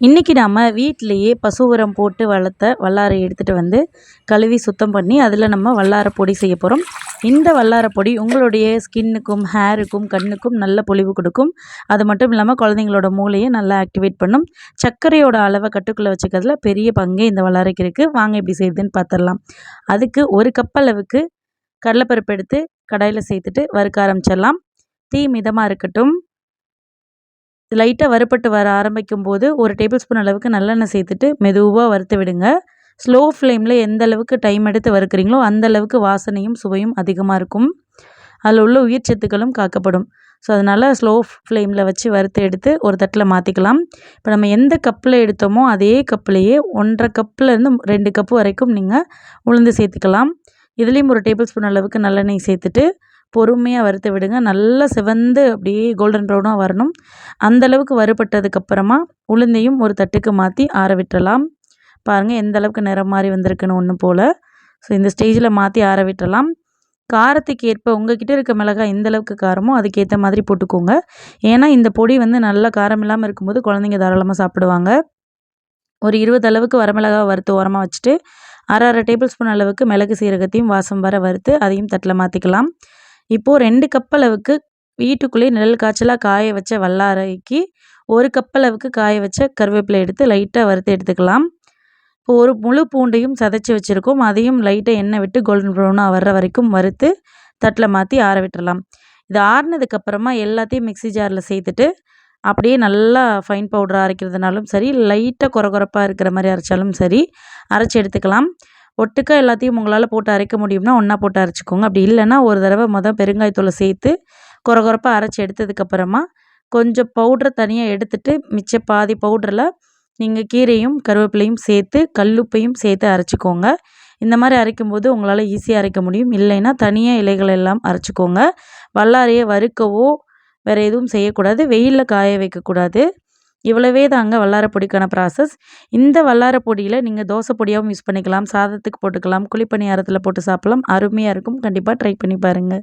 இன்றைக்கி நாம் வீட்டிலையே பசு உரம் போட்டு வளர்த்த வல்லாரை எடுத்துகிட்டு வந்து கழுவி சுத்தம் பண்ணி அதில் நம்ம வல்லாரை பொடி செய்ய போகிறோம் இந்த வல்லாரை பொடி உங்களுடைய ஸ்கின்னுக்கும் ஹேருக்கும் கண்ணுக்கும் நல்ல பொலிவு கொடுக்கும். அது மட்டும் இல்லாமல் குழந்தைங்களோட மூளையை நல்லா ஆக்டிவேட் பண்ணும். சர்க்கரையோட அளவை கட்டுக்குள்ளே வச்சுக்கிறதுல பெரிய பங்கே இந்த வல்லாரைக்கு இருக்குது வாங்க எப்படி செய்யுதுன்னு பார்த்துடலாம் அதுக்கு ஒரு கப் அளவுக்கு கடலைப்பருப்பு எடுத்து கடாயில் சேர்த்துட்டு வறுக்க ஆரம்பிச்சிடலாம். தீ மிதமாக இருக்கட்டும். லைட்டாக வறுபட்டு வர ஆரம்பிக்கும் போது ஒரு டேபிள் ஸ்பூன் அளவுக்கு நல்லெண்ணெய் சேர்த்துட்டு மெதுவாக வறுத்து விடுங்க. ஸ்லோ ஃப்ளேமில் எந்த அளவுக்கு டைம் எடுத்து வறுக்கிறீங்களோ அந்த அளவுக்கு வாசனையும் சுவையும் அதிகமாக இருக்கும். அதில் உள்ள உயிர் சத்துக்களும் காக்கப்படும். ஸோ அதனால் ஸ்லோ ஃப்ளேமில் வச்சு வறுத்து எடுத்து ஒரு தட்டில் மாற்றிக்கலாம் இப்போ நம்ம எந்த கப்பில் எடுத்தோமோ அதே கப்லேயே ஒன்றரை கப்புலேருந்து ரெண்டு கப்பு வரைக்கும் நீங்கள் உளுந்து சேர்த்துக்கலாம். இதுலேயும் ஒரு டேபிள் ஸ்பூன் அளவுக்கு நல்லெண்ணெய் சேர்த்துட்டு பொறுமையாக வறுத்து விடுங்க. நல்லா சிவந்து அப்படியே கோல்டன் ப்ரௌனாக வரணும். அந்தளவுக்கு வறுபட்டதுக்கப்புறமா உளுந்தையும் ஒரு தட்டுக்கு மாற்றி ஆற விட்டுறலாம். பாருங்கள் எந்த அளவுக்கு நிறம் மாதிரி வந்திருக்குன்னு ஒன்று போல். ஸோ இந்த ஸ்டேஜில் மாற்றி ஆற விட்டுறலாம். காரத்துக்கு ஏற்ப உங்ககிட்ட இருக்க மிளகாய் எந்த அளவுக்கு காரமோ அதுக்கேற்ற மாதிரி போட்டுக்கோங்க. ஏன்னா இந்த பொடி வந்து நல்லா காரம் இல்லாமல் இருக்கும்போது குழந்தைங்க தாராளமாக சாப்பிடுவாங்க. ஒரு இருபது அளவுக்கு வரமிளகாய் வறுத்து ஓரமாக வச்சுட்டு அரை அரை டேபிள் ஸ்பூன் அளவுக்கு மிளகு சீரகத்தையும் வாசம் வர வறுத்து அதையும் தட்டில் மாற்றிக்கலாம் இப்போது ரெண்டு கப் அளவுக்கு வீட்டுக்குள்ளேயே நிழல் காய்ச்சலாக காய வச்ச வல்லாரைக்கு ஒரு கப் அளவுக்கு காய வச்ச கருவேப்பிலை எடுத்து லைட்டாக வறுத்து எடுத்துக்கலாம். இப்போ ஒரு முழு பூண்டையும் சதைச்சி வச்சுருக்கோம். அதையும் லைட்டாக எண்ணெய் விட்டு கோல்டன் ப்ரௌனாக வர்ற வரைக்கும் வறுத்து தட்டில் மாற்றி ஆற விட்டுடலாம் இது ஆறினதுக்கப்புறமா எல்லாத்தையும் மிக்ஸி ஜாரில் சேர்த்துட்டு அப்படியே நல்லா ஃபைன் பவுடராக அரைக்கிறதுனாலும் சரி லைட்டாக குறகுறப்பாக இருக்கிற மாதிரி அரைச்சாலும் சரி அரைச்சி எடுத்துக்கலாம். ஒட்டுக்கா எல்லாத்தையும் உங்களால் போட்டு அரைக்க முடியும்னா ஒன்றா போட்டு அரைச்சிக்கோங்க. அப்படி இல்லைன்னா ஒரு தடவை மொதல் பெருங்காயத்தூளை சேர்த்து குறகுறப்பாக அரைச்சி எடுத்ததுக்கப்புறமா கொஞ்சம் பவுட்ரை தனியாக எடுத்துட்டு மிச்ச பாதி பவுடரில் நீங்கள் கீரையும் கருவேப்பிலையும் சேர்த்து கல்லுப்பையும் சேர்த்து அரைச்சிக்கோங்க. இந்த மாதிரி அரைக்கும்போது உங்களால் ஈஸியாக அரைக்க முடியும். இல்லைன்னா தனியாக இலைகள் எல்லாம் அரைச்சிக்கோங்க. வல்லாரையை வறுக்கவோ வேறு எதுவும் செய்யக்கூடாது. வெயிலில் காய வைக்கக்கூடாது. இவ்வளவே தாங்க வல்லார பொடிக்கான ப்ராசஸ் இந்த வல்லாரப்பொடியில் நீங்கள் தோசை பொடியாகவும் யூஸ் பண்ணிக்கலாம் சாதத்துக்கு போட்டுக்கலாம் குழிப்பணியாரத்தில் போட்டு சாப்பிட்லாம். அருமையாக இருக்கும். கண்டிப்பாக ட்ரை பண்ணி பாருங்கள்